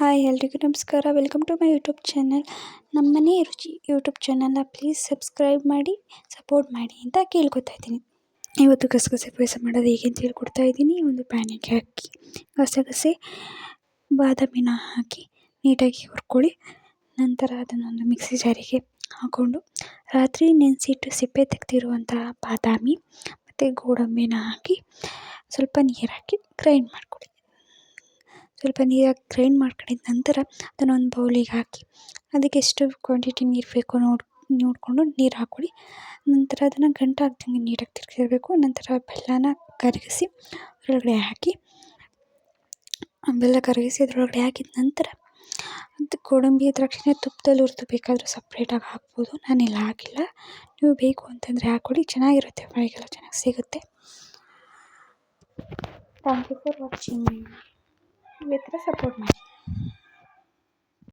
Hi ಎಲ್ರಿಗೂ ನಮಸ್ಕಾರ. Welcome to my YouTube channel Nammane Ruchi YouTube ಚಾನಲ್ನ ಪ್ಲೀಸ್ ಸಬ್ಸ್ಕ್ರೈಬ್ ಮಾಡಿ ಸಪೋರ್ಟ್ ಮಾಡಿ ಅಂತ ಕೇಳ್ಕೊತಾ ಇದ್ದೀನಿ. ಇವತ್ತು ಗಸಗಸೆ ಪಾಯಸ ಮಾಡೋದು ಹೇಗೆ ಅಂತ ಹೇಳ್ಕೊಡ್ತಾ ಇದ್ದೀನಿ. ಒಂದು ಪ್ಯಾನಿಗೆ ಹಾಕಿ, ಗಸಗಸೆ, ಬಾದಾಮಿನ ಹಾಕಿ ನೀಟಾಗಿ ಹುರ್ಕೊಳ್ಳಿ. ನಂತರ ಅದನ್ನೊಂದು ಮಿಕ್ಸಿ ಜಾರಿಗೆ ಹಾಕ್ಕೊಂಡು ರಾತ್ರಿ ನೆನೆಸಿಟ್ಟು ಸಿಪ್ಪೆ ತೆಗೆದಿರುವಂತಹ ಬಾದಾಮಿ ಮತ್ತು ಗೋಡಂಬಿನ ಹಾಕಿ ಸ್ವಲ್ಪ ನೀರು ಹಾಕಿ ಗ್ರೈಂಡ್ ಮಾಡ್ಕೊಳ್ಳಿ ಸ್ವಲ್ಪ ನೀರಾಗಿ ಗ್ರೈಂಡ್ ಮಾಡ್ಕೊಂಡಿದ ನಂತರ ಅದನ್ನು ಒಂದು ಬೌಲಿಗೆ ಹಾಕಿ, ಅದಕ್ಕೆ ಎಷ್ಟು ಕ್ವಾಂಟಿಟಿ ನೀರು ಬೇಕೋ ನೋಡಿ, ನೋಡಿಕೊಂಡು ನೀರು ಹಾಕ್ಕೊಳ್ಳಿ ನಂತರ ಅದನ್ನು ಗಂಟಾಗ್ದಂಗೆ ನೀಟಾಗಿ ತಿರುಗಿಸ್ಬೇಕು ನಂತರ ಬೆಲ್ಲನ ಕರಗಿಸಿ ಅದರೊಳಗಡೆ ಹಾಕಿ, ಬೆಲ್ಲ ಕರಗಿಸಿ ಅದರೊಳಗಡೆ ಹಾಕಿದ ನಂತರ ಅದು ಗೋಡಂಬಿ ದ್ರಾಕ್ಷಿನ ತುಪ್ಪದಲ್ಲಿ ಹುರ್ದು ಬೇಕಾದರೂ ಸಪ್ರೇಟಾಗಿ ಹಾಕ್ಬೋದು. ನಾನಿಲ್ಲಿ ಹಾಕಿಲ್ಲ ನೀವು ಬೇಕು ಅಂತಂದರೆ ಹಾಕ್ಕೊಳ್ಳಿ ಚೆನ್ನಾಗಿರುತ್ತೆ ಮೈಗೆಲ್ಲ ಚೆನ್ನಾಗಿ ಸಿಗುತ್ತೆ. ಥ್ಯಾಂಕ್ ಯು ಫಾರ್ ವಾಚಿಂಗ್ ಈ ಥರ ಸಪೋರ್ಟ್ ಮಾಡಿ